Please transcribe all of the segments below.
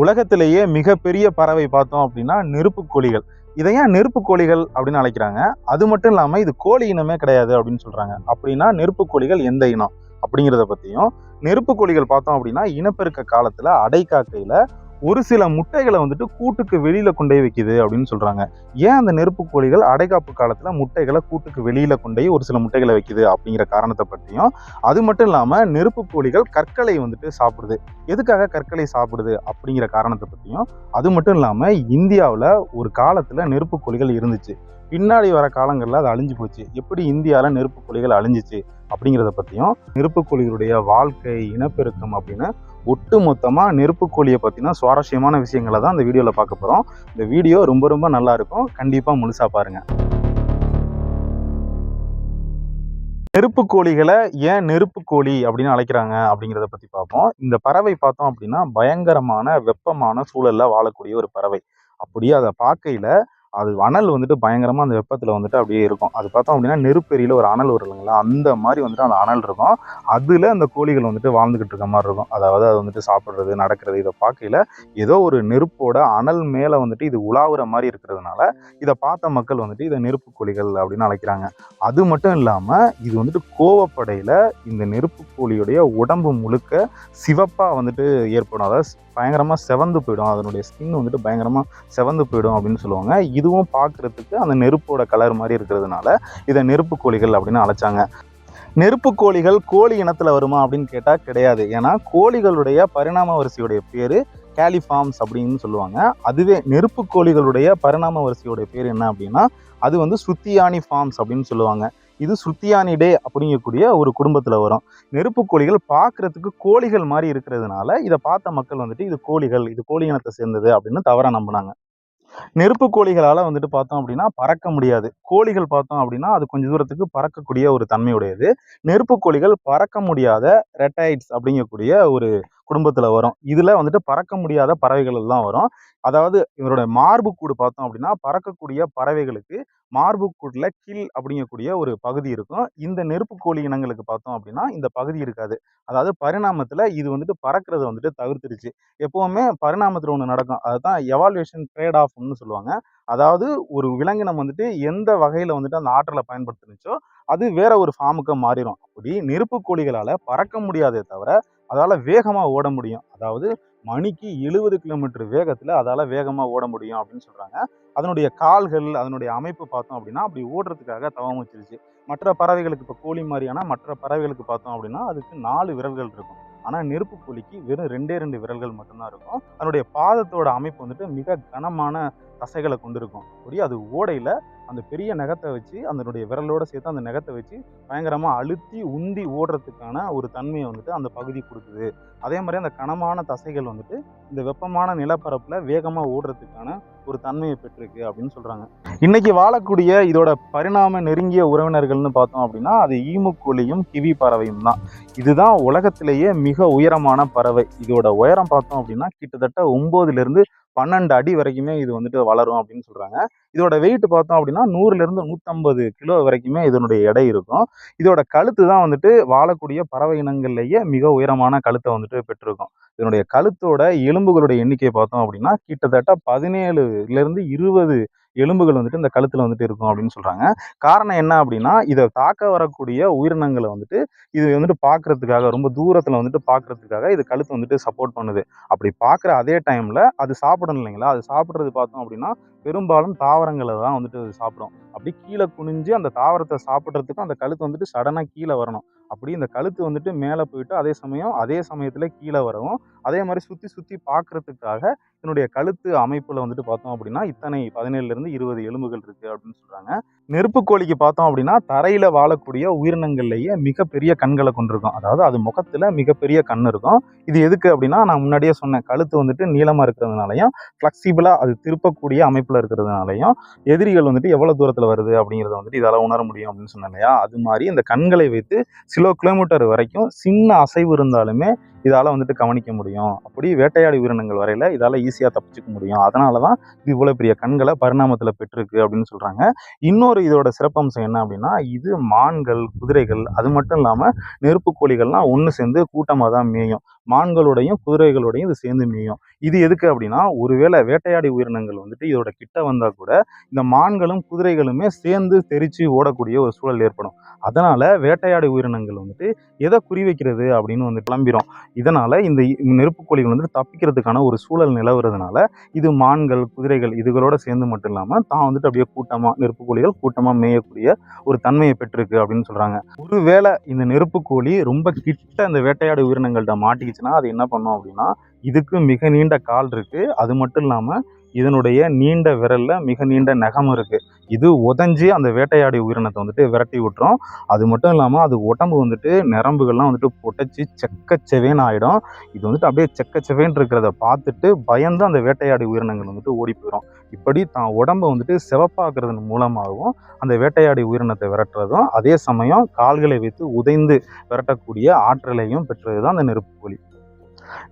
உலகத்திலேயே மிகப்பெரிய பறவை பார்த்தோம் அப்படின்னா நெருப்பு கோழிகள். இதை ஏன் நெருப்பு கோழிகள் அப்படின்னு அழைக்கிறாங்க? அது மட்டும் இல்லாமல் இது கோழி இனமே கிடையாது அப்படின்னு சொல்றாங்க. அப்படின்னா நெருப்பு கோழிகள் எந்த இனம்? அப்படிங்கிறத பற்றியும் நெருப்பு கோழிகள் பார்த்தோம் அப்படின்னா இனப்பெருக்க காலத்தில் அடைக்காக்கையில் ஒரு சில முட்டைகளை வந்துட்டு கூட்டுக்கு வெளியில் கொண்டு போய் வைக்குது அப்படின்னு சொல்கிறாங்க ஏன் அந்த நெருப்பு கோழிகள் அடைகாப்பு காலத்தில் முட்டைகளை கூட்டுக்கு வெளியில் கொண்டு போய் ஒரு சில முட்டைகளை வைக்குது அப்படிங்கிற காரணத்தை பற்றியும் அது மட்டும் இல்லாமல் நெருப்பு கோழிகள் கற்களை வந்துட்டு சாப்பிடுது. எதுக்காக கற்களை சாப்பிடுது அப்படிங்கிற காரணத்தை பற்றியும் அது மட்டும் இல்லாமல் இந்தியாவில் ஒரு காலத்தில் நெருப்பு கோழிகள் இருந்துச்சு. பின்னாடி வர காலங்களில் அது அழிஞ்சு போச்சு. எப்படி இந்தியாவில் நெருப்பு கோழிகள் அழிஞ்சிச்சு அப்படிங்கிறத பற்றியும் நெருப்பு கோழிகளுடைய வாழ்க்கை இனப்பெருக்கம் அப்படின்னு ஒட்டு மொத்தமாக நெருப்பு கோழியை பற்றின சுவாரஸ்யமான விஷயங்களை தான் இந்த வீடியோவில் பார்க்க போகிறோம் இந்த வீடியோ ரொம்ப ரொம்ப நல்லா இருக்கும். கண்டிப்பாக முழுசாக பாருங்கள் நெருப்பு கோழிகளை ஏன் நெருப்பு கோழி அப்படின்னு அழைக்கிறாங்க அப்படிங்கிறத பற்றி பார்ப்போம். இந்த பறவை பார்த்தோம் அப்படின்னா பயங்கரமான வெப்பமான சூழலில் வாழக்கூடிய ஒரு பறவை. அப்படியே அதை பார்க்கையில் அது அனல் வந்துட்டு பயங்கரமாக அந்த வெப்பத்தில் வந்துட்டு அப்படியே இருக்கும். அது பார்த்தோம் அப்படின்னா நெருப்பெரியில் ஒரு அனல் வரும் இல்லைங்களா? அந்த மாதிரி வந்துட்டு அந்த அனல் இருக்கும். அதில் அந்த கோழிகள் வந்துட்டு வாழ்ந்துக்கிட்டு இருக்க மாதிரி இருக்கும். அதாவது அது வந்துட்டு சாப்பிட்றது நடக்கிறது இதை பார்க்கையில் ஏதோ ஒரு நெருப்போட அனல் மேலே வந்துட்டு இது உலாவுற மாதிரி இருக்கிறதுனால இதை பார்த்த மக்கள் வந்துட்டு இதை நெருப்பு கோழிகள் அப்படின்னு அழைக்கிறாங்க. அது மட்டும் இல்லாமல் இது வந்துட்டு கோவப்படையில் இந்த நெருப்பு கோழியுடைய உடம்பு முழுக்க சிவப்பாக வந்துட்டு ஏற்படும். அதாவது பயங்கரமாக செவந்து போயிடும். அதனுடைய ஸ்கின் வந்துட்டு பயங்கரமாக செவந்து போயிடும் அப்படின்னு சொல்லுவாங்க. இதுவும் பார்க்குறதுக்கு அந்த நெருப்போட கலர் மாதிரி இருக்கிறதுனால இதை நெருப்பு கோழிகள் அப்படின்னு அழைச்சாங்க. நெருப்பு கோழிகள் கோழி இனத்தில் வருமா அப்படின்னு கேட்டால் கிடையாது. ஏன்னா கோழிகளுடைய பரிணாம வரிசையுடைய பேர் கேலிஃபார்ம்ஸ் அப்படின்னு சொல்லுவாங்க. அதுவே நெருப்பு கோழிகளுடைய பரிணாம வரிசையுடைய பேர் என்ன அப்படின்னா அது வந்து சுத்தியானி ஃபார்ம்ஸ் அப்படின்னு சொல்லுவாங்க. இது சுத்தியானிடே அப்படிங்கக்கூடிய ஒரு குடும்பத்தில் வரும். நெருப்பு கோழிகள் பார்க்குறதுக்கு கோழிகள் மாதிரி இருக்கிறதுனால இதை பார்த்த மக்கள் வந்துட்டு இது கோழிகள் இது கோழி இனத்தை சேர்ந்தது அப்படின்னு தவறாக நம்பினாங்க. நெருப்பு கோழிகளால் வந்துட்டு பார்த்தோம் அப்படின்னா பறக்க முடியாது. கோழிகள் பார்த்தோம் அப்படின்னா அது கொஞ்சம் தூரத்துக்கு பறக்கக்கூடிய ஒரு தன்மையுடையது. நெருப்பு கோழிகள் பறக்க முடியாத ரெட்டைட்ஸ் அப்படிங்கக்கூடிய ஒரு குடும்பத்தில் வரும். இதில் வந்துட்டு பறக்க முடியாத பறவைகள் எல்லாம் வரும். அதாவது இவரோட மார்பு கூடு பார்த்தோம் அப்படின்னா பறக்கக்கூடிய பறவைகளுக்கு மார்பு கூட்டில் கில் அப்படிங்கக்கூடிய ஒரு பகுதி இருக்கும். இந்த நெருப்பு கோழி இனங்களுக்கு பார்த்தோம் அப்படின்னா இந்த பகுதி இருக்காது. அதாவது பரிணாமத்தில் இது வந்துட்டு பறக்கிறத வந்துட்டு தவிர்த்துருச்சு. எப்போவுமே பரிணாமத்தில் ஒன்று நடக்கும். அதுதான் எவால்வேஷன் ட்ரேட் ஆஃப்னு சொல்லுவாங்க. அதாவது ஒரு விலங்கினம் வந்துட்டு எந்த வகையில் வந்துட்டு அந்த ஆற்றலை பயன்படுத்துனுச்சோ அது வேற ஒரு ஃபார்முக்கு மாறிடும் அப்படி நெருப்பு கோழிகளால் பறக்க முடியாதே தவிர அதால் வேகமாக ஓட முடியும். அதாவது மணிக்கு எழுபது கிலோமீட்டர் வேகத்தில் அதால் வேகமாக ஓட முடியும் அப்படின்னு சொல்கிறாங்க அதனுடைய கால்கள் அதனுடைய அமைப்பு பார்த்தோம் அப்படின்னா அப்படி ஓடுறதுக்காக தவம் வச்சிருச்சு. மற்ற பறவைகளுக்கு இப்போ கோழி மாதிரியான மற்ற பறவைகளுக்கு பார்த்தோம் அப்படின்னா அதுக்கு நாலு விரல்கள் இருக்கும். ஆனால் நெருப்பு கோழிக்கு வெறும் ரெண்டே ரெண்டு விரல்கள் மட்டும்தான் இருக்கும். அதனுடைய பாதத்தோட அமைப்பு வந்துட்டு மிக கனமான தசைகளை கொண்டிருக்கும். இருக்கும் அது ஓடையில் அந்த பெரிய நகத்தை வச்சு அதனுடைய விரலோடு சேர்த்து அந்த நகத்தை வச்சு பயங்கரமாக அழுத்தி உந்தி ஓடுறதுக்கான ஒரு தன்மையை வந்துட்டு அந்த பகுதி கொடுக்குது. அதே மாதிரி அந்த கனமான தசைகள் வந்துட்டு இந்த வெப்பமான நிலப்பரப்பில் வேகமாக ஓடுறதுக்கான ஒரு தன்மையை பெற்றிருக்கு அப்படின்னு சொல்கிறாங்க இன்றைக்கி வாழக்கூடிய இதோட பரிணாம நெருங்கிய உறவினர்கள்னு பார்த்தோம் அப்படின்னா அது ஈமுக்கோழியும் கிவி பறவையும் தான். இதுதான் உலகத்திலேயே மிக உயரமான பறவை. இதோட உயரம் பார்த்தோம் அப்படின்னா கிட்டத்தட்ட ஒம்போதுலேருந்து பன்னெண்டு அடி வரைக்குமே இது வந்துட்டு வளரும் அப்படின்னு சொல்கிறாங்க இதோட வெயிட் பார்த்தோம் அப்படின்னா நூறுலேருந்து நூற்றம்பது கிலோ வரைக்குமே இதனுடைய எடை இருக்கும். இதோட கழுத்து தான் வந்துட்டு வாழக்கூடிய பறவை இனங்கள்லேயே மிக உயரமான கழுத்தை வந்துட்டு பெற்றிருக்கும். இதனுடைய கழுத்தோட எலும்புகளுடைய எண்ணிக்கை பார்த்தோம் அப்படின்னா கிட்டத்தட்ட பதினேழுலேருந்து இருபது எலும்புகள் வந்துட்டு இந்த கழுத்தில் வந்துட்டு இருக்கும் அப்படின்னு சொல்கிறாங்க காரணம் என்ன அப்படின்னா இதை தாக்க வரக்கூடிய உயிரினங்களை வந்துட்டு இது வந்துட்டு பார்க்கறதுக்காக ரொம்ப தூரத்தில் வந்துட்டு பார்க்கறதுக்காக இது கழுத்து வந்துட்டு சப்போர்ட் பண்ணுது. அப்படி பார்க்குற அதே டைமில் அது சாப்பிடணும் இல்லைங்களா? அது சாப்பிட்றது பார்த்தோம் அப்படின்னா பெரும்பாலும் தாவரங்களை தான் வந்துட்டு அது சாப்பிடும். அப்படி கீழே குனிஞ்சு அந்த தாவரத்தை சாப்பிட்றதுக்கும் அந்த கழுத்து வந்துட்டு சடனாக கீழே வரணும். அப்படி இந்த கழுத்து வந்துட்டு மேலே போயிட்டு அதே சமயம் அதே சமயத்தில் கீழே வரவும் அதே மாதிரி சுற்றி சுற்றி பார்க்குறதுக்காக இதனுடைய கழுத்து அமைப்பில் வந்துட்டு பார்த்தோம் அப்படின்னா இத்தனை பதினேழுலேருந்து இருபது எலும்புகள் இருக்குது அப்படின்னு சொல்கிறாங்க நெருப்பு கோழிக்கு பார்த்தோம் அப்படின்னா தரையில் வாழக்கூடிய உயிரினங்கள்லேயே மிகப்பெரிய கண்களை கொண்டிருக்கும். அதாவது அது முகத்தில் மிகப்பெரிய கண் இருக்கும். இது எதுக்கு அப்படின்னா நான் முன்னாடியே சொன்னேன் கழுத்து வந்துட்டு நீளமாக இருக்கிறதுனாலையும் ஃப்ளெக்சிபிளாக அது திருப்பக்கூடிய அமைப்பில் இருக்கிறதுனாலையும் எதிரிகள் வந்துட்டு எவ்வளோ தூரத்தில் வருது அப்படிங்கிறத வந்துட்டு இதால் உணர முடியும் அப்படின்னு சொன்னேன் இல்லையா? அது மாதிரி இந்த கண்களை வைத்து சில கிலோமீட்டர் வரைக்கும் சின்ன அசைவு இருந்தாலுமே இதால் வந்துட்டு கவனிக்க முடியும். அப்படி வேட்டையாடி உயிரினங்கள் வரையில் இதால் ஈஸியாக தப்பிச்சுக்க முடியும். அதனால தான் இது இவ்வளோ பெரிய கண்களை பரிணாமத்தில் பெற்றிருக்கு அப்படின்னு சொல்கிறாங்க இன்னொரு இதோட சிறப்பம்சம் என்ன அப்படின்னா இது மான்கள் குதிரைகள் அது மட்டும் இல்லாமல் நெருப்பு கோழிகள்லாம் ஒன்று சேர்ந்து கூட்டமாக தான் மேயும். மான்களோடையும் குதிரைகளோடையும் இது சேர்ந்து மேயும். இது எதுக்கு அப்படின்னா ஒருவேளை வேட்டையாடி உயிரினங்கள் வந்துட்டு இதோட கிட்ட வந்தால் கூட இந்த மான்களும் குதிரைகளுமே சேர்ந்து தெரிச்சு ஓடக்கூடிய ஒரு சூழல் ஏற்படும். அதனால் வேட்டையாடி உயிரினங்கள் வந்துட்டு எதை குறி வைக்கிறது அப்படின்னு வந்து கிளம்பிரும். இதனால் இந்த நெருப்புக்கோழிகள் நெருப்பு கோழிகள் வந்துட்டு தப்பிக்கிறதுக்கான ஒரு சூழல் நிலவுறதுனால இது மான்கள் குதிரைகள் இதுகளோட சேர்ந்து மட்டும் இல்லாமல் தான் வந்துட்டு அப்படியே கூட்டமாக நெருப்புக்கோழிகள் கூட்டமாக மேயக்கூடிய ஒரு தன்மையை பெற்றிருக்கு அப்படின்னு சொல்கிறாங்க ஒருவேளை இந்த நெருப்புக்கோழி ரொம்ப கிட்ட இந்த வேட்டையாடு உயிரினங்கள்ட்ட மாட்டிக்கிச்சுன்னா அது என்ன பண்ணும் அப்படின்னா இதுக்கு மிக நீண்ட கால் இருக்குது அது மட்டும் இல்லாமல் இதனுடைய நீண்ட விரலில் மிக நீண்ட நகம் இருக்குது இது உதஞ்சி அந்த வேட்டையாடி உயிரினத்தை வந்துட்டு விரட்டி விட்டுரும். அது மட்டும் இல்லாமல் அது உடம்பு வந்துட்டு நரம்புகள்லாம் வந்துட்டு புடைச்சி செக்கச்செவேன்னு ஆகிடும் இது வந்துட்டு அப்படியே செக்கச்செவேன் இருக்கிறத பார்த்துட்டு பயந்து அந்த வேட்டையாடி உயிரினங்கள் வந்துட்டு ஓடி போயிடும் இப்படி தான் உடம்பை வந்துட்டு சிவப்பாக்குறதன் மூலமாகவும் அந்த வேட்டையாடி உயிரினத்தை விரட்டுறதும் அதே சமயம் கால்களை வைத்து உதைந்து விரட்டக்கூடிய ஆற்றலையும் பெற்றது தான் அந்த நெருப்புக்கோழி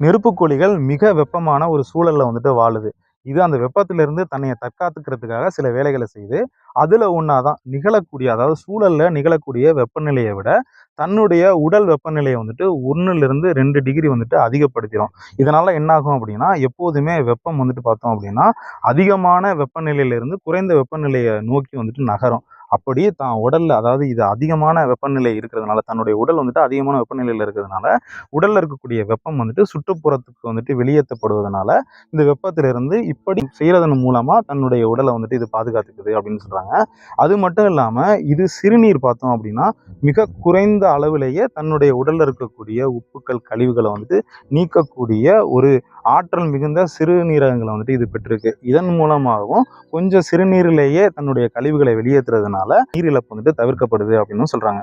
நெருப்புக்கோழிகள் மிக வெப்பமான ஒரு சூழலில் வந்துட்டு வாழுது. இது அந்த வெப்பத்திலிருந்து தன்னை தற்காத்துக்கிறதுக்காக சில வேலைகளை செய்து அதில் ஒன்றாதான் நிகழக்கூடிய அதாவது சூழலில் நிகழக்கூடிய வெப்பநிலையை விட தன்னுடைய உடல் வெப்பநிலையை வந்துட்டு ஒன்றுலேருந்து ரெண்டு டிகிரி வந்துட்டு அதிகப்படுத்திடும் இதனால் என்னாகும் அப்படின்னா எப்போதுமே வெப்பம் வந்துட்டு பார்த்தோம் அப்படின்னா அதிகமான வெப்பநிலையிலிருந்து குறைந்த வெப்பநிலையை நோக்கி வந்துட்டு நகரும். அப்படியே தான் உடலில் அதாவது இது அதிகமான வெப்பநிலை இருக்கிறதுனால தன்னுடைய உடல் வந்துட்டு அதிகமான வெப்பநிலையில் இருக்கிறதுனால உடலில் இருக்கக்கூடிய வெப்பம் வந்துட்டு சுற்றுப்புறத்துக்கு வந்துட்டு வெளியேற்றப்படுவதனால இந்த வெப்பத்திலிருந்து இப்படி செய்கிறதன் மூலமாக தன்னுடைய உடலை வந்துட்டு இது பாதுகாத்துக்குது அப்படின்னு சொல்கிறாங்க அது மட்டும் இல்லாமல் இது சிறுநீர் பார்த்தோம் அப்படின்னா மிக குறைந்த அளவிலேயே தன்னுடைய உடலில் இருக்கக்கூடிய உப்புக்கள் கழிவுகளை வந்துட்டு நீக்கக்கூடிய ஒரு ஆற்றல் மிகுந்த சிறுநீரகங்களை வந்துட்டு இது பெற்றிருக்கு. இதன் மூலமாகவும் கொஞ்சம் சிறுநீரிலேயே தன்னுடைய கழிவுகளை வெளியேற்றுறதுனால நீரிழப்பு வந்துட்டு தவிர்க்கப்படுது அப்படின்னு சொல்றாங்க.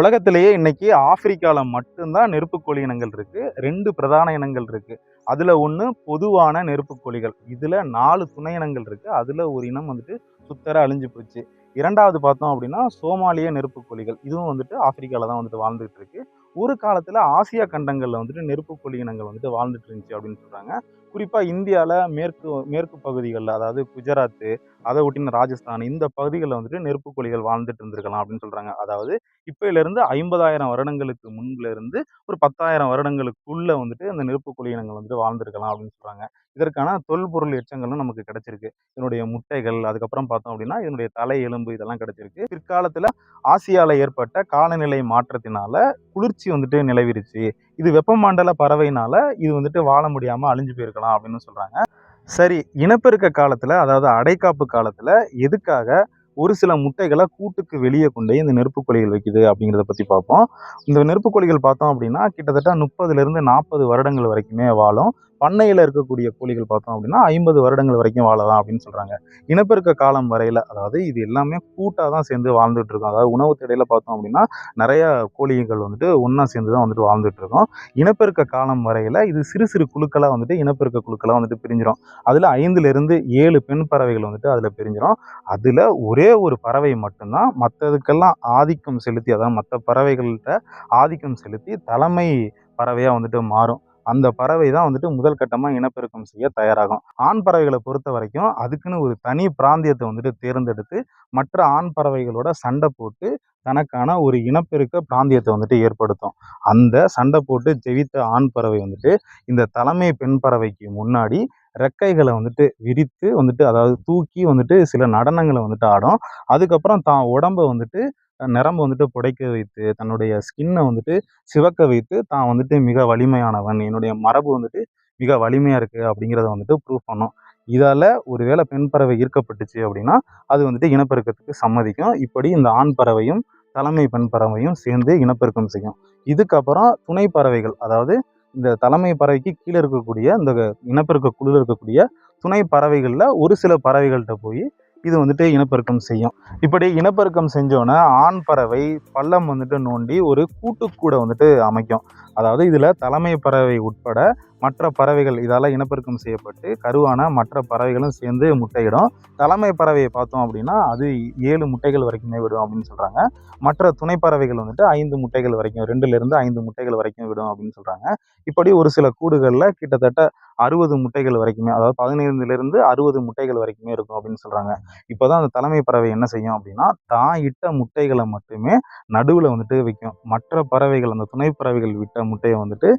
உலகத்திலேயே இன்னைக்கு ஆப்பிரிக்காவில் மட்டும்தான் நெருப்புக்கோழி இனங்கள் இருக்கு. ரெண்டு பிரதான இனங்கள் இருக்கு. அதுல ஒன்று பொதுவான நெருப்புக்கோழிகள் இதுல நாலு துணை இனங்கள் இருக்கு. அதுல ஒரு இனம் வந்துட்டு சுத்தர அழிஞ்சு போச்சு. இரண்டாவது பார்த்தோம் அப்படின்னா சோமாலிய நெருப்புக்கோழிகள் இதுவும் வந்துட்டு ஆப்பிரிக்காவில் தான் வந்துட்டு வாழ்ந்துட்டு இருக்கு. ஒரு காலத்தில் ஆசியா கண்டங்களில் வந்துட்டு நெருப்புக்கோழி இனங்கள் வந்துட்டு வாழ்ந்துட்டு இருந்துச்சு அப்படின்னு சொல்கிறாங்க குறிப்பா இந்தியாவில் மேற்கு மேற்கு பகுதிகளில் அதாவது குஜராத்து அதை ஒட்டின ராஜஸ்தான் இந்த பகுதிகளில் வந்துட்டு நெருப்புக்கோழிகள் வாழ்ந்துட்டு இருந்திருக்கலாம் அப்படின்னு சொல்றாங்க. அதாவது இப்பையிலிருந்து ஐம்பதாயிரம் வருடங்களுக்கு முன்புல இருந்து ஒரு பத்தாயிரம் வருடங்களுக்குள்ள வந்துட்டு அந்த நெருப்புக்கோழி இனங்கள் வந்துட்டு வாழ்ந்திருக்கலாம் அப்படின்னு சொல்றாங்க. இதற்கான தொல்பொருள் எச்சங்களும் நமக்கு கிடைச்சிருக்கு. இதனுடைய முட்டைகள் அதுக்கப்புறம் பார்த்தோம் அப்படின்னா இதனுடைய தலை எலும்பு இதெல்லாம் கிடைச்சிருக்கு. பிற்காலத்தில் ஆசியாவில் ஏற்பட்ட காலநிலை மாற்றத்தினால குளிர்ச்சி வந்துட்டு நிலவிருச்சு. இது வெப்பமண்டல பறவைனால இது வந்துட்டு வாழ முடியாம அழிஞ்சு போயிருக்கலாம் அப்படின்னு சொல்றாங்க. சரி இனப்பெருக்க காலத்துல அதாவது அடைக்காப்பு காலத்துல எதுக்காக ஒரு சில முட்டைகளை கூட்டுக்கு வெளியே கொண்டு இந்த நெருப்பு நெருப்புக்கோழிகள் வைக்குது அப்படிங்கிறத பற்றி பார்ப்போம். இந்த நெருப்பு கொலிகள் பார்த்தோம் அப்படின்னா கிட்டத்தட்ட முப்பதுலேருந்து நாற்பது வருடங்கள் வரைக்குமே வாழும். பண்ணையில் இருக்கக்கூடிய கோழிகள் பார்த்தோம் அப்படின்னா ஐம்பது வருடங்கள் வரைக்கும் வாழலாம் அப்படின்னு சொல்கிறாங்க இனப்பெருக்க காலம் வரையில் அதாவது இது எல்லாமே கூட்டாக தான் சேர்ந்து வாழ்ந்துட்டு இருக்கோம். அதாவது உணவு தேடையில பார்த்தோம் அப்படின்னா நிறைய கோழிகள் வந்துட்டு ஒன்றா சேர்ந்து தான் வந்துட்டு வாழ்ந்துட்டு இருக்கோம். இனப்பெருக்க காலம் வரையில் இது சிறு சிறு குழுக்களாக வந்துட்டு இனப்பெருக்க குழுக்களாக வந்துட்டு பிரிஞ்சிடும் அதில் ஐந்துலேருந்து ஏழு பெண் பறவைகள் வந்துட்டு அதில் பிரிஞ்சிடும் அதில் ஒரே ஒரு பறவை மட்டும்தான் மற்றதுக்கெல்லாம் ஆதிக்கம் செலுத்தி அதாவது மற்ற பறவைகள்கிட்ட ஆதிக்கம் செலுத்தி தலைமை பறவையாக வந்துட்டு மாறும். அந்த பறவை தான் வந்துட்டு முதல் கட்டமாக இனப்பெருக்கம் செய்ய தயாராகும். ஆண் பறவைகளை பொறுத்த வரைக்கும் அதுக்குன்னு ஒரு தனி பிராந்தியத்தை வந்துட்டு தேர்ந்தெடுத்து மற்ற ஆண் பறவைகளோட சண்டை போட்டு தனக்கான ஒரு இனப்பெருக்க பிராந்தியத்தை வந்துட்டு ஏற்படுத்தும். அந்த சண்டை போட்டு ஜெயித்த ஆண் பறவை வந்துட்டு இந்த தலைமை பெண் பறவைக்கு முன்னாடி ரெக்கைகளை வந்துட்டு விரித்து வந்துட்டு அதாவது தூக்கி வந்துட்டு சில நடனங்களை வந்துட்டு ஆடும். அதுக்கப்புறம் தான் உடம்ப வந்துட்டு நரம்பு வந்துட்டு புடைக்க வைத்து தன்னுடைய ஸ்கின்னை வந்துட்டு சிவக்க வைத்து தான் வந்துட்டு மிக வலிமையானவன். என்னுடைய மரபு வந்துட்டு மிக வலிமையாக இருக்குது அப்படிங்கிறத வந்துட்டு ப்ரூவ் பண்ணும். இதால் ஒருவேளை பெண் பறவை ஈர்க்கப்பட்டுச்சு அப்படின்னா அது வந்துட்டு இனப்பெருக்கத்துக்கு சம்மதிக்கும். இப்படி இந்த ஆண் பறவையும் தலைமை பெண் பறவையும் சேர்ந்து இனப்பெருக்கம் செய்யும். இதுக்கப்புறம் துணை பறவைகள் அதாவது இந்த தலைமை பறவைக்கு கீழே இருக்கக்கூடிய இந்த இனப்பெருக்க குழுவில் இருக்கக்கூடிய துணை பறவைகளில் ஒரு சில பறவைகள்கிட்ட போய் இது வந்துட்டு இனப்பெருக்கம் செய்யும். இப்படி இனப்பெருக்கம் செஞ்சோன்னே ஆண் பறவை பள்ளம் வந்துட்டு நோண்டி ஒரு கூட்டுக்கூடை வந்துட்டு அமைக்கும். அதாவது இதில் தலைமை பறவை உட்பட மற்ற பறவைகள் இதால் இனப்பெருக்கம் செய்யப்பட்டு கருவான மற்ற பறவைகளும் சேர்ந்து முட்டையிடும். தலைமை பறவையை பார்த்தோம் அப்படின்னா அது ஏழு முட்டைகள் வரைக்குமே விடும் அப்படின்னு சொல்கிறாங்க மற்ற துணை பறவைகள் வந்துட்டு ஐந்து முட்டைகள் வரைக்கும் ரெண்டுலேருந்து ஐந்து முட்டைகள் வரைக்கும் விடும் அப்படின்னு சொல்கிறாங்க இப்படி ஒரு சில கூடுகளில் கிட்டத்தட்ட அறுபது முட்டைகள் வரைக்குமே அதாவது பதினைந்துலேருந்து அறுபது முட்டைகள் வரைக்குமே இருக்கும் அப்படின்னு சொல்கிறாங்க இப்போ தான் அந்த தலைமை பறவை என்ன செய்யும் அப்படின்னா தான் இட்ட முட்டைகளை மட்டுமே நடுவில் வந்துட்டு வைக்கும். மற்ற பறவைகள் அந்த துணை பறவைகள் விட்ட முட்டையை வந்துட்டு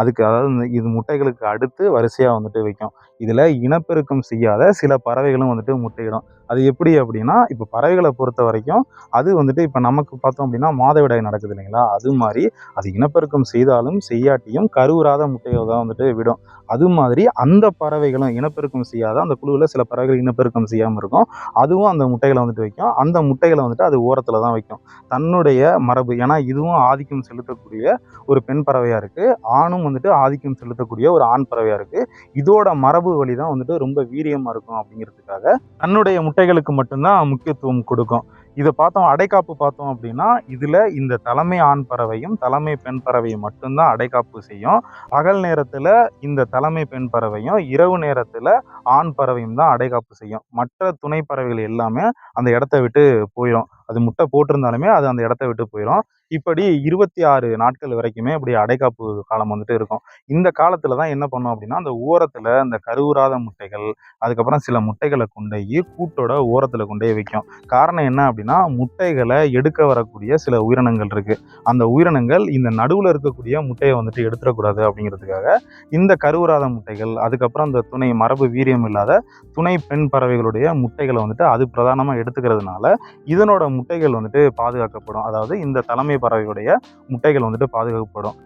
அதுக்கு அதாவது இந்த இது முட்டைகளுக்கு அடுத்து வரிசையாக வந்துட்டு வைக்கும். இதில் இனப்பெருக்கம் செய்யாத சில பறவைகளும் வந்துட்டு முட்டையிடும். அது எப்படி அப்படின்னா இப்போ பறவைகளை பொறுத்த வரைக்கும் அது வந்துட்டு இப்போ நமக்கு பார்த்தோம் அப்படின்னா மாதவிடாய் நடக்குது இல்லைங்களா? அது மாதிரி அது இனப்பெருக்கம் செய்தாலும் செய்யாட்டியும் கருவுறாத முட்டையை தான் வந்துட்டு விடும். அது மாதிரி அந்த பறவைகளும் இனப்பெருக்கம் செய்யாத அந்த குழுவில் சில பறவைகள் இனப்பெருக்கம் செய்யாமல் இருக்கும். அதுவும் அந்த முட்டைகளை வந்துட்டு வைக்கும். அந்த முட்டைகளை வந்துட்டு அது ஓரத்தில் தான் வைக்கும். தன்னுடைய மரபு ஏன்னா இதுவும் ஆதிக்கம் செலுத்தக்கூடிய ஒரு பெண் பறவையாக இருக்குது ஆணும் வந்துட்டு ஆதிக்கம் செலுத்தக்கூடிய ஒரு ஆண் பறவையாக இருக்குது இதோட மரபு வழி தான் வந்துட்டு ரொம்ப வீரியமாக இருக்கும் அப்படிங்கிறதுக்காக தன்னுடைய முட்டைகளுக்கு மட்டும்தான் முக்கியத்துவம் கொடுக்கும். இதை பார்த்தோம் அடைக்காப்பு பார்த்தோம் அப்படின்னா இதில் இந்த தலைமை ஆண் பறவையும் தலைமை பெண் பறவையும் மட்டும்தான் அடைக்காப்பு செய்யும். பகல் நேரத்தில் இந்த தலைமை பெண் பறவையும் இரவு நேரத்தில் ஆண் பறவையும் தான் அடைக்காப்பு செய்யும். மற்ற துணை பறவைகள் எல்லாமே அந்த இடத்த விட்டு போயிடும் அது முட்டை போட்டிருந்தாலுமே அது அந்த இடத்த விட்டு போயிடும் இப்படி இருபத்தி ஆறு நாட்கள் வரைக்குமே இப்படி அடைக்காப்பு காலம் வந்துட்டு இருக்கும். இந்த காலத்தில் தான் என்ன பண்ணும் அப்படின்னா அந்த ஓரத்தில் அந்த கருவுறாத முட்டைகள் அதுக்கப்புறம் சில முட்டைகளை கொண்டு கூட்டோட ஓரத்தில் கொண்டே வைக்கும். காரணம் என்ன அப்படின்னா முட்டைகளை எடுக்க வரக்கூடிய சில உயிரினங்கள் இருக்குது அந்த உயிரினங்கள் இந்த நடுவில் இருக்கக்கூடிய முட்டையை வந்துட்டு எடுத்துடக்கூடாது அப்படிங்கிறதுக்காக இந்த கருவுறாத முட்டைகள் அதுக்கப்புறம் அந்த துணை மரபு வீரியம் இல்லாத துணை பெண் பறவைகளுடைய முட்டைகளை வந்துட்டு அது பிரதானமாக எடுத்துக்கிறதுனால இதனோட முட்டைகள் வந்துட்டு பாதுகாக்கப்படும். அதாவது இந்த தலைமை பறவையுடைய முட்டைகள் வந்துட்டு பாதுகாக்கப்படும்.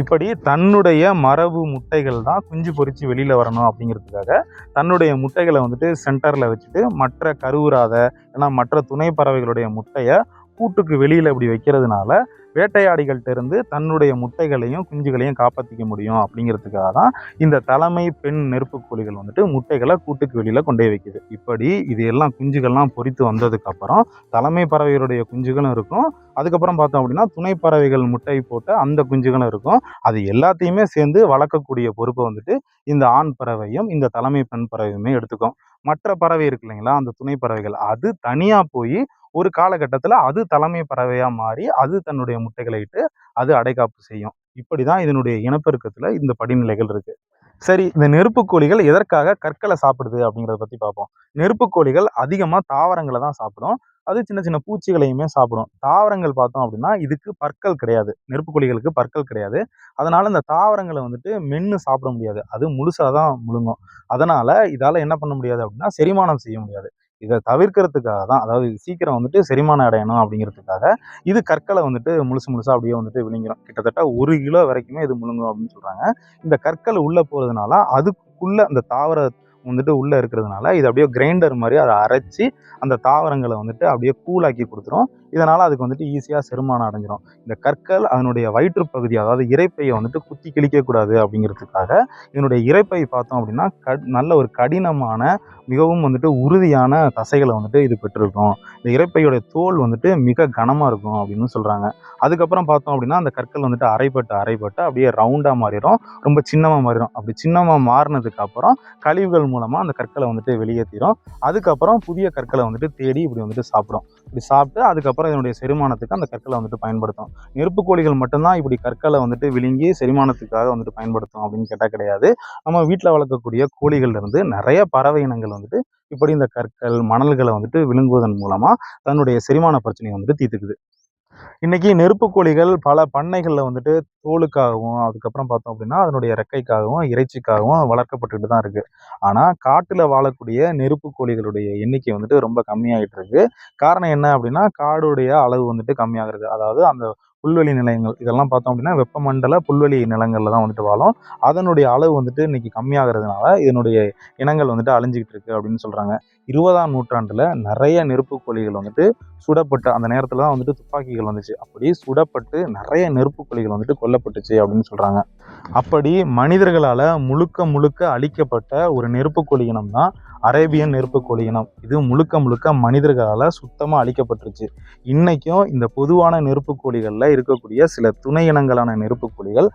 இப்படி தன்னுடைய மரபு முட்டைகள் தான் குஞ்சு பொறிச்சு வெளியில் வரணும் அப்படிங்கிறதுக்காக தன்னுடைய முட்டைகளை வந்துட்டு சென்டரில் வச்சுட்டு மற்ற கருவுறாத ஏன்னா மற்ற துணை பறவைகளுடைய முட்டையை கூட்டுக்கு வெளியில் இப்படி வைக்கிறதுனால வேட்டையாடிகள்கிட்ட இருந்து தன்னுடைய முட்டைகளையும் குஞ்சுகளையும் காப்பாற்றிக்க முடியும் அப்படிங்கிறதுக்காக தான் இந்த தலைமை பெண் நெருப்புக்கோழிகள் வந்துட்டு முட்டைகளை கூட்டுக்கு வெளியில் கொண்டே வைக்குது. இப்படி இது எல்லாம் குஞ்சுகள்லாம் பொரித்து வந்ததுக்கப்புறம் தலைமை பறவைகளுடைய குஞ்சுகளும் இருக்கும். அதுக்கப்புறம் பார்த்தோம் அப்படின்னா துணை பறவைகள் முட்டை போட்ட அந்த குஞ்சுகளும் இருக்கும். அது எல்லாத்தையுமே சேர்ந்து வளர்க்கக்கூடிய பொறுப்பை வந்துட்டு இந்த ஆண் பறவையும் இந்த தலைமை பெண் பறவையுமே எடுத்துக்கும். மற்ற பறவை இருக்கு இல்லைங்களா அந்த துணை பறவைகள் அது தனியாக போய் ஒரு காலகட்டத்தில் அது தலைமை பறவையாக மாறி அது தன்னுடைய முட்டைகளை இட்டு அது அடைக்காப்பு செய்யும். இப்படி தான் இதனுடைய இனப்பெருக்கத்தில் இந்த படிநிலைகள் இருக்குது சரி இந்த நெருப்புக்கோழிகள் எதற்காக கற்களை சாப்பிடுது அப்படிங்கிறத பற்றி பார்ப்போம் நெருப்புக்கோழிகள் அதிகமாக தாவரங்களை தான் சாப்பிடும். அது சின்ன சின்ன பூச்சிகளையுமே சாப்பிடும். தாவரங்கள் பார்த்தோம் அப்படின்னா இதுக்கு பற்கள் கிடையாது. நெருப்புக்கோழிகளுக்கு பற்கள் கிடையாது. அதனால இந்த தாவரங்களை வந்துட்டு மென்று சாப்பிட முடியாது. அது முழுசாக தான் முழுங்கும். அதனால இதால் என்ன பண்ண முடியாது அப்படின்னா செரிமானம் செய்ய முடியாது. இதை தவிர்க்கிறதுக்காக தான் அதாவது இது சீக்கிரம் வந்துட்டு செரிமானம் அடையணும் அப்படிங்கிறதுக்காக இது கற்களை வந்துட்டு முழுசு முழுசாக அப்படியே வந்துட்டு விழுங்கிடும் கிட்டத்தட்ட ஒரு கிலோ வரைக்குமே இது முழுங்கும் அப்படின்னு சொல்கிறாங்க இந்த கற்கள் உள்ளே போகிறதுனால அதுக்குள்ளே அந்த தாவர வந்துட்டு உள்ளே இருக்கிறதுனால இது அப்படியே கிரைண்டர் மாதிரி அதை அரைச்சி அந்த தாவரங்களை வந்துட்டு அப்படியே கூலாக்கி கொடுத்துரும். இதனால் அதுக்கு வந்துட்டு ஈஸியாக செருமானம் அடைஞ்சிரும். இந்த கற்கள் அதனுடைய வயிற்றுப்பகுதி அதாவது இரைப்பையை வந்துட்டு குத்தி கிழிக்கக்கூடாது அப்படிங்கிறதுக்காக இதனுடைய இரைப்பை பார்த்தோம் அப்படின்னா க நல்ல ஒரு கடினமான மிகவும் வந்துட்டு உறுதியான தசைகளை வந்துட்டு இது பெற்றிருக்கும். இந்த இரைப்பையோட தோல் வந்துட்டு மிக கனமாக இருக்கும் அப்படின்னு சொல்கிறாங்க அதுக்கப்புறம் பார்த்தோம் அப்படின்னா அந்த கற்கள் வந்துட்டு அரைப்பட்டு அரைப்பட்டு அப்படியே ரவுண்டாக மாறிடும். ரொம்ப சின்னமாக மாறிடும். அப்படி சின்னமாக மாறினதுக்கு அப்புறம் கழிவுகள் மூலமாக அந்த கற்களை வந்துட்டு வெளியேற்றிடும் அதுக்கப்புறம் புதிய கற்களை வந்துட்டு தேடி இப்படி வந்துட்டு சாப்பிடும். இப்படி சாப்பிட்டு அதுக்கப்புறம் இதனுடைய செரிமானத்துக்கு அந்த கற்களை வந்துட்டு பயன்படுத்தும் நெருப்புக்கோழிகள் மட்டும்தான் இப்படி கற்களை வந்துட்டு விழுங்கி செரிமானத்துக்காக வந்துட்டு பயன்படுத்தும் அப்படின்னு கேட்டால் கிடையாது. நம்ம வீட்டில் வளர்க்கக்கூடிய கோழிகள்ல இருந்து நிறைய பறவை இனங்கள் வந்துட்டு இப்படி இந்த கற்கள் மணல்களை வந்துட்டு விழுங்குவதன் மூலமாக தன்னுடைய செரிமான பிரச்சனையை வந்துட்டு தீர்த்துக்குது. இன்னைக்கு நெருப்புக்கோழிகள் பல பண்ணைகளில் வந்துட்டு தோலுக்காகவும் அதுக்கப்புறம் பார்த்தோம் அப்படின்னா அதனுடைய ரெக்கைக்காகவும் இறைச்சிக்காகவும் வளர்க்கப்பட்டுட்டு தான் இருக்கு. ஆனால் காட்டில் வாழக்கூடிய நெருப்புக்கோழிகளுடைய எண்ணிக்கை வந்துட்டு ரொம்ப கம்மியாகிட்டு இருக்கு. காரணம் என்ன அப்படின்னா காடுடைய அளவு வந்துட்டு கம்மியாகிறது. அதாவது அந்த புல்வெளி நிலையங்கள் இதெல்லாம் பார்த்தோம் அப்படின்னா வெப்பமண்டல புல்வெளி நிலங்களில் தான் வந்துட்டு வாழும். அதனுடைய அளவு வந்துட்டு இன்னைக்கு கம்மியாகிறதுனால இதனுடைய இனங்கள் வந்துட்டு அழிஞ்சிக்கிட்டு இருக்கு அப்படின்னு சொல்கிறாங்க இருபதாம் நூற்றாண்டில் நிறைய நெருப்புக்கோழிகள் வந்துட்டு சுடப்பட்டு அந்த நேரத்தில் தான் வந்துட்டு துப்பாக்கிகள் வந்துச்சு. அப்படி சுடப்பட்டு நிறைய நெருப்புக்கோழிகள் வந்துட்டு கொல்லப்பட்டுச்சு அப்படின்னு சொல்கிறாங்க அப்படி மனிதர்களால் முழுக்க முழுக்க அழிக்கப்பட்ட ஒரு நெருப்புக்கோழி இனம் தான் அரேபியன் நெருப்புக்கோழி இனம். இது முழுக்க முழுக்க மனிதர்களால் சுத்தமாக அழிக்கப்பட்டுருச்சு. இன்றைக்கும் இந்த பொதுவான நெருப்புக்கோழிகளில் இருக்கக்கூடிய சில துணை இனங்களான நெருப்புக்கோழிகள்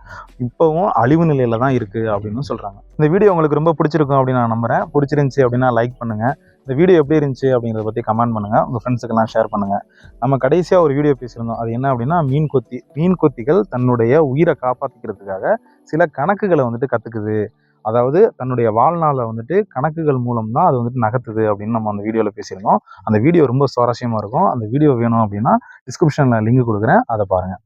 இப்போவும் அழிவு நிலையில் தான் இருக்குது அப்படின்னு சொல்கிறாங்க இந்த வீடியோ உங்களுக்கு ரொம்ப பிடிச்சிருக்கும் அப்படின்னு நான் நம்புகிறேன் பிடிச்சிருந்துச்சி அப்படின்னா லைக் பண்ணுங்கள் இந்த வீடியோ எப்படி இருந்துச்சு அப்படிங்கிறத பற்றி கமெண்ட் பண்ணுங்கள் உங்கள் ஃப்ரெண்ட்ஸுக்கெல்லாம் ஷேர் பண்ணுங்கள் நம்ம கடைசியாக ஒரு வீடியோ பேசியிருந்தோம். அது என்ன அப்படின்னா மீன் கொத்தி மீன் கொத்திகள் தன்னுடைய உயிரை காப்பாற்றிக்கிறதுக்காக சில கணக்குகளை வந்துட்டு கற்றுக்குது அதாவது தன்னுடைய வாழ்நாளை வந்துட்டு கணக்குகள் மூலம் தான் அது வந்துட்டு நகர்த்துது அப்படின்னு நம்ம அந்த வீடியோவில் பேசியிருந்தோம். அந்த வீடியோ ரொம்ப சுவாரஸ்யமாக இருக்கும். அந்த வீடியோ வேணும் அப்படின்னா டிஸ்கிரிப்ஷனில் லிங்க் கொடுக்குறேன். அதை பாருங்கள்